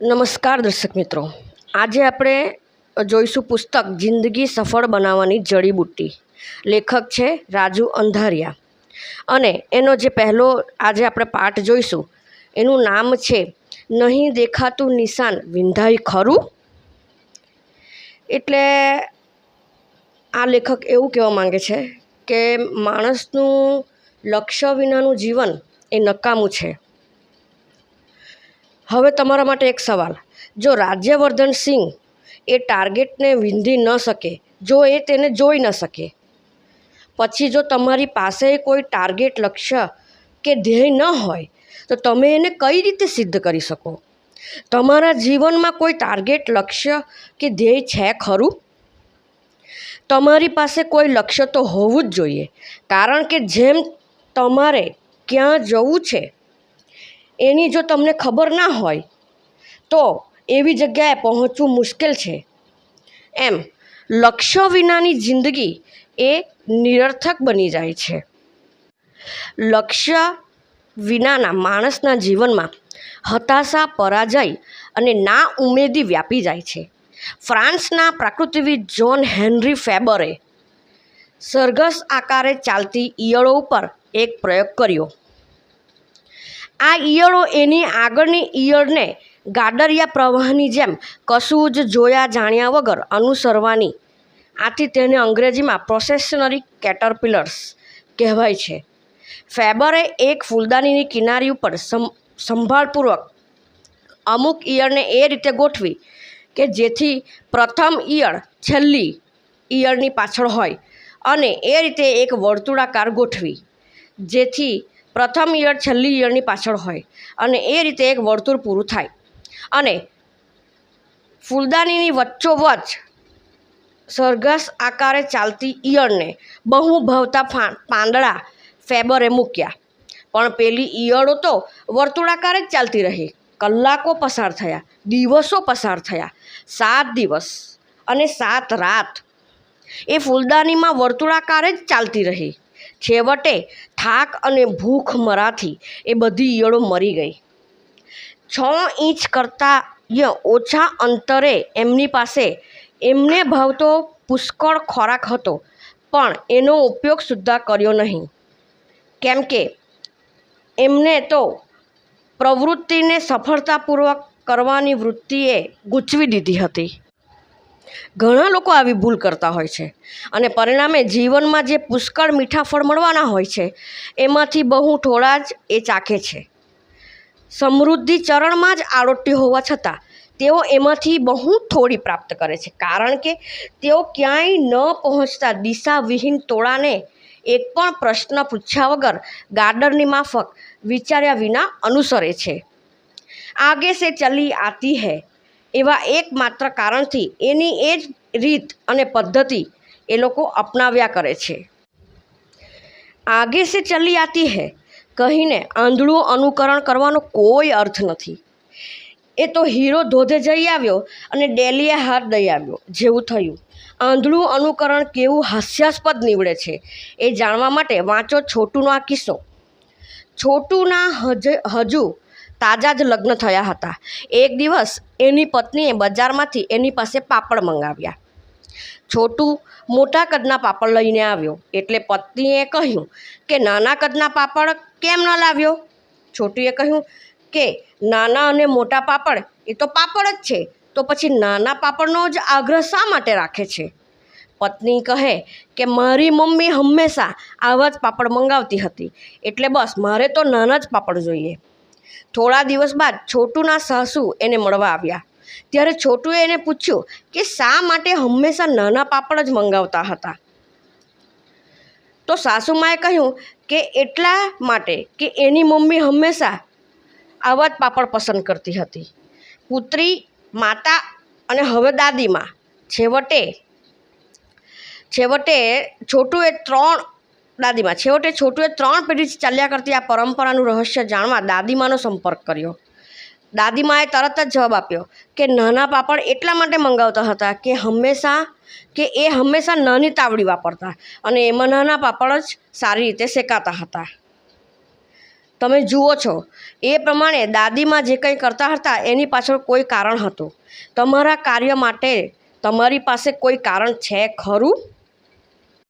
નમસ્કાર દર્શક મિત્રો. આજે આપણે જોઈશું પુસ્તક જિંદગી સફળ બનાવવાની જડીબુટ્ટી લેખક છે રાજુ અંધારિયા. અને એનો જે પહેલો આજે આપણે પાઠ જોઈશું, એનું નામ છે નહીં દેખાતું નિશાન વિંધાય ખરું? એટલે આ લેખક એવું કહેવા માંગે છે કે માણસનું લક્ષ્ય વિનાનું જીવન એ નકામું છે. હવે તમારા માટે એક સવાલ. જો રાજ્યવર્ધન સિંહ એ ટાર્ગેટને વિંધી ન શકે, જો એ તેને જોઈ ન શકે, પછી જો તમારી પાસે કોઈ ટાર્ગેટ લક્ષ્ય કે ધ્યેય ન હોય, તો તમે એને કઈ રીતે સિદ્ધ કરી શકો? તમારા જીવનમાં કોઈ ટાર્ગેટ લક્ષ્ય કે ધ્યેય છે ખરું? તમારી પાસે કોઈ લક્ષ્ય તો હોવું જ જોઈએ, કારણ કે જેમ તમારે ક્યાં જવું છે એની જો તમને ખબર ના હોય, તો એવી જગ્યાએ પહોંચવું મુશ્કેલ છે. એમ, લક્ષ્ય વિનાની જિંદગી એ નિરર્થક બની જાય છે. લક્ષ્ય વિનાના માણસના જીવનમાં હતાશા, પરાજય અને ના ઉમેદી વ્યાપી જાય છે. ફ્રાન્સના પ્રાકૃતિવિદ જ્હોન હેનરી ફેબરે સરઘસ આકારે ચાલતી ઈયળો ઉપર એક પ્રયોગ કર્યો. આ ઈયળો એની આગળની ઈયળને ગાડરિયા પ્રવાહની જેમ કશું જ જોયા જાણ્યા વગર અનુસરવાની. આથી તેને અંગ્રેજીમાં પ્રોસેશનરી કેટરપિલર્સ કહેવાય છે. ફેબરે એક ફૂલદાનીની કિનારી ઉપર સંભાળપૂર્વક અમુક ઈયળને એ રીતે ગોઠવી કે જેથી પ્રથમ ઈયળ છેલ્લી ઈયળની પાછળ હોય અને એ રીતે એક વર્તુળાકાર ગોઠવી. જેથી પ્રથમ ઈયળ છેલ્લી યરની પાછળ હોય અને એ રીતે એક વર્તુળ પૂરું થાય. અને ફૂલદાનીની વચ્ચોવચ્ચ સરઘસ આકારે ચાલતી ઈયળને બહુ ભાવતા પાંદડા ફેબરે મૂક્યા. પણ પેલી ઈયળો તો વર્તુળાકારે જ ચાલતી રહી. કલાકો પસાર થયા, દિવસો પસાર થયા, સાત દિવસ અને સાત રાત. એ ફૂલદાનીમાં વર્તુળાકારે જ ચાલતી રહી. છેવટે થાક અને ભૂખ મરાથી એ બધી ઈયળો મરી ગઈ. છ ઇંચ કરતાં ય ઓછા અંતરે એમની પાસે એમને ભાવતો પુષ્કળ ખોરાક હતો, પણ એનો ઉપયોગ સુદ્ધા કર્યો નહીં. કેમ કે એમને તો પ્રવૃત્તિને સફળતાપૂર્વક કરવાની વૃત્તિએ ગૂંચવી દીધી હતી. ઘણા લોકો આવી ભૂલ કરતા હોય છે. અને પરિણામે જીવનમાં જે પુષ્કળ મીઠા ફળ મળવાના હોય છે, એમાંથી બહુ થોડા જ એ ચાખે છે. સમૃદ્ધિ ચરણમાં જ આરોટ્ય હોવા છતાં, તેઓ એમાંથી બહુ થોડી પ્રાપ્ત કરે છે. કારણ કે તેઓ ક્યાંય ન પહોંચતા દિશાવિહીન ટોળાને એક પણ પ્રશ્ન પૂછ્યા વગર ગાર્ડનની માફક વિચાર્યા વિના અનુસરે છે. આગે સે ચલી આતી હૈ એવા એકમાત્ર કારણથી એની એ જ રીત અને પદ્ધતિ એ લોકો અપનાવ્યા કરે છે. આગે સે ચલી આતી હે, કહીને આંધળું અનુકરણ કરવાનો કોઈ અર્થ નથી. એ તો હીરો ધોધે જઈ આવ્યો અને ડેલીએ હાથ દઈ આવ્યો જેવું થયું. આંધળું અનુકરણ કેવું હાસ્યાસ્પદ નીવડે છે એ જાણવા માટે વાંચો છોટુનો આ કિસ્સો. છોટુના હજ, હજુ તાજા જ લગ્ન થયા હતા. એક દિવસ એની પત્નીએ બજારમાંથી એની પાસે પાપડ મંગાવ્યા. છોટું મોટા કદના પાપડ લઈને આવ્યો. એટલે પત્નીએ કહ્યું કે, નાના કદના પાપડ કેમ ન લાવ્યો? છોટુએ કહ્યું કે, નાના અને મોટા પાપડ, એ તો પાપડ જ છે. તો પછી નાના પાપડનો જ આગ્રહ શા માટે રાખે છે? પત્ની કહે કે, મારી મમ્મી હંમેશા આવા જ પાપડ મંગાવતી હતી. એટલે બસ, મારે તો નાના જ પાપડ જોઈએ. થોડા દિવસ બાદ છોટુના સાસુ એને મળવા આવ્યા. ત્યારે છોટુએ એને પૂછ્યું કે શા માટે હંમેશા નાના પાપડ જ મંગાવતા હતા? તો સાસુમાએ કહ્યું કે એટલા માટે કે એની મમ્મી હંમેશા આવા જ પાપડ પસંદ કરતી હતી. પુત્રી, માતા અને હવે દાદીમાં છેવટે છેવટે છોટુએ ત્રણ દાદીમાં. છેવટે છોટુએ ત્રણ પેઢીથી ચાલ્યા કરતી આ પરંપરાનું રહસ્ય જાણવા દાદીમાનો સંપર્ક કર્યો. દાદીમાએ તરત જ જવાબ આપ્યો કે નાના પાપડ એટલા માટે મંગાવતા હતા કે હંમેશા, કે એ હંમેશા નાની તાવડી વાપરતા અને એમાં નાના પાપડ જ સારી રીતે શેકાતા હતા. તમે જુઓ છો, એ પ્રમાણે દાદીમાં જે કંઈ કરતા હતા એની પાછળ કોઈ કારણ હતું. તમારા કાર્ય માટે તમારી પાસે કોઈ કારણ છે ખરું?